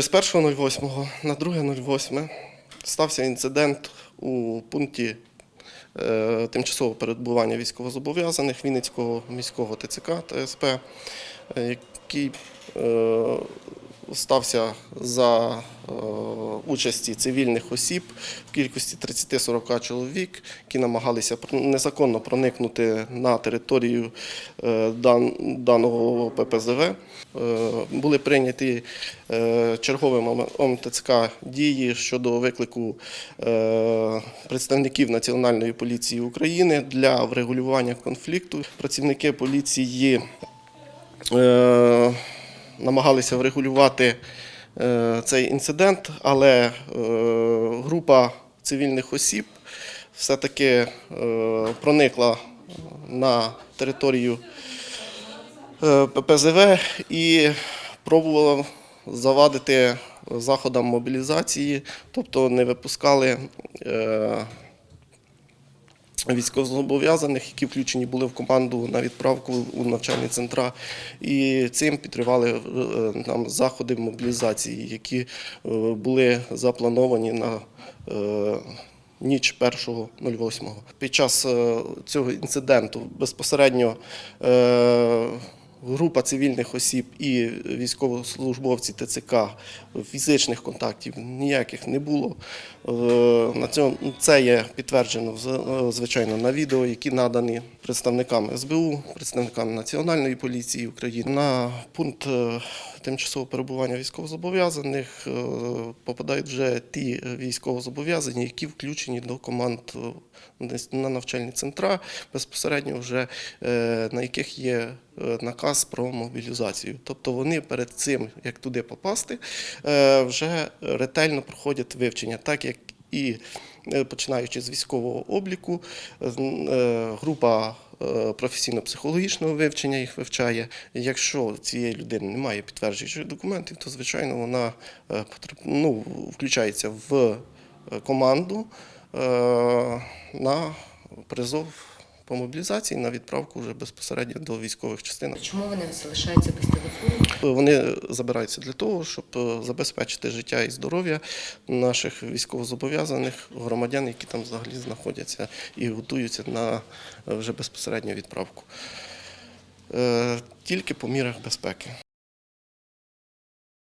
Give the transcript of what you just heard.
З 1.08 на 2.08 стався інцидент у пункті е, тимчасового перебування військовозобов'язаних Вінницького міського ТЦК ТСП, е, який е, стався за е, участі цивільних осіб в кількості 30-40 чоловік, які намагалися незаконно проникнути на територію е, даного ППЗВ. Е, Були прийняті черговим ОМТЦК дії щодо виклику представників Національної поліції України для врегулювання конфлікту. Працівники поліції намагалися врегулювати е, цей інцидент, але е, група цивільних осіб все-таки е, проникла на територію ППЗВ і пробувала завадити заходам мобілізації, тобто не випускали військовозобов'язаних, які включені були в команду на відправку у навчальні центра, і цим підривали е, нам заходи мобілізації, які е, були заплановані на е, ніч 1.08. Під час цього інциденту безпосередньо група цивільних осіб і військовослужбовці ТЦК фізичних контактів ніяких не було. Е, На цьому це є підтверджено з- звичайно на відео, які надані представникам СБУ, представникам Національної поліції України. На пункт е, тимчасового перебування військовозобов'язаних е, попадають вже ті військовозобов'язані, які включені до команд е, на навчальні центра, безпосередньо вже е, на яких є е, наказ про мобілізацію. Тобто вони перед цим, як туди попасти, е, вже ретельно проходять вивчення, так як і е, починаючи з військового обліку, е, група е, професійно-психологічного вивчення їх вивчає. Якщо цієї людини немає підтверджуючих документів, то звичайно вона е, ну, включається в е, команду е, на призов по мобілізації на відправку вже безпосередньо до військових частин. Чому вони залишаються без телефону? Вони забираються для того, щоб е, забезпечити життя і здоров'я наших військовозобов'язаних громадян, які там взагалі знаходяться і готуються на е, вже безпосередню відправку. Е, Тільки по мірах безпеки.